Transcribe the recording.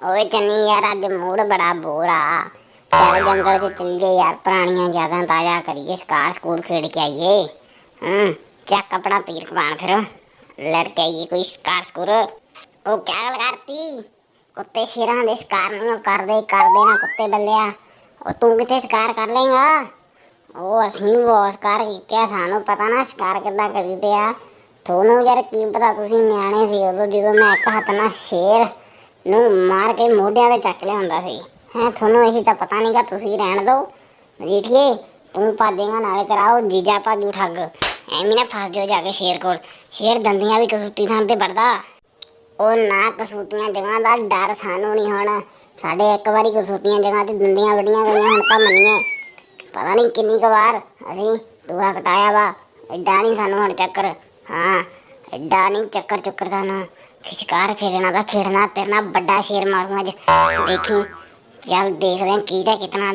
ਓਏ ਚੰਨੀ ਯਾਰ ਅੱਜ ਮੂਡ ਬੜਾ ਬੋਰਾ ਚੱਲ ਜੰਗਲ 'ਚ ਚੱਲੀਏ ਯਾਰ ਪੁਰਾਣੀਆਂ ਯਾਦਾਂ ਤਾਜ਼ਾ ਕਰੀਏ ਸ਼ਿਕਾਰ ਸਕੂਲ ਖੇਡ ਕੇ ਆਈਏ। ਹੂੰ ਚੱਕ ਆਪਣਾ ਤੀਰ ਕਮਾਨ ਫਿਰ। ਲੜ ਕੇ ਆਈਏ ਕੋਈ ਸ਼ਿਕਾਰ ਸਕੂਰ ਉਹ ਕਿਆ ਗੱਲ ਕਰਤੀ। ਕੁੱਤੇ ਸ਼ੇਰਾਂ ਦੇ ਸ਼ਿਕਾਰ ਨਹੀਂ ਕਰਦੇ ਕਰਦੇ ਨਾ ਕੁੱਤੇ ਬੱਲਿਆ। ਉਹ ਤੂੰ ਕਿੱਥੇ ਸ਼ਿਕਾਰ ਕਰ ਲੇਗਾ ਉਹ ਅਸੀਂ ਬਹੁਤ ਸ਼ਿਕਾਰ ਕੀਤੇ ਸਾਨੂੰ ਪਤਾ ਨਾ ਸ਼ਿਕਾਰ ਕਿੱਦਾਂ ਕਰੀਦੇ ਆ। ਤੁਹਾਨੂੰ ਯਾਰ ਕੀ ਪਤਾ ਤੁਸੀਂ ਨਿਆਣੇ ਸੀ ਉਦੋਂ ਜਦੋਂ ਮੈਂ ਇੱਕ ਹੱਥ ਨਾਲ ਸ਼ੇਰ ਨੂੰ ਮਾਰ ਕੇ ਮੋਢਿਆਂ ਤੇ ਚੱਕ ਲਿਆਉਂਦਾ ਸੀ। ਹੈ, ਤੁਹਾਨੂੰ ਇਹੀ ਤਾਂ ਪਤਾ ਨਹੀਂਗਾ, ਤੁਸੀਂ ਰਹਿਣ ਦਿਓ। ਮਜੀਠੀਏ, ਤੂੰ ਭੱਜੇਗਾ, ਨਾਲੇ ਤੇਰਾ ਉਹ ਜੀਜਾ ਭਾਜੂ ਠੱਗ। ਐਵੇਂ ਨਾ ਫਸ ਜਾਓ ਜਾ ਕੇ ਸ਼ੇਰ ਕੋਲ। ਸ਼ੇਰ ਦੰਦੀਆਂ ਵੀ ਕਸੂਤੀ ਥਾਂ ਤੇ ਵੜਦਾ ਉਹ ਨਾ ਕਸੂਤੀਆਂ ਜਗ੍ਹਾ ਦਾ ਡਰ ਸਾਨੂੰ ਨਹੀਂ ਹੁਣ। ਸਾਡੇ ਇੱਕ ਵਾਰੀ ਕਸੂਤੀਆਂ ਜਗ੍ਹਾ ਤੇ ਦੰਦੀਆਂ ਵੜੀਆਂ ਗਈਆਂ ਹੁਣ ਤਾਂ ਮੰਨੀਏ। ਪਤਾ ਨਹੀਂ ਕਿੰਨੀ ਕੁ ਵਾਰ ਅਸੀਂ ਦੂਆ ਕਟਾਇਆ ਵਾ। ਐਡਾ ਨਹੀਂ ਸਾਨੂੰ ਹੁਣ ਚੱਕਰ। ਹਾਂ, ਐਡਾ ਨਹੀਂ ਚੱਕਰ ਚੁੱਕਰ ਸਾਨੂੰ। ਖਿਸ਼ਕਾਰ ਖੇਡਣਾ ਦਾ ਖੇਡਣਾ, ਤੇਰੇ ਨਾਲ ਵੱਡਾ ਸ਼ੇਰ ਮਾਰੂ ਅੱਜ। ਦੇਖੀ, ਚੱਲ ਦੇਖਦੇ ਹਾਂ ਕੀ ਕਿਤਨਾ ਦਾ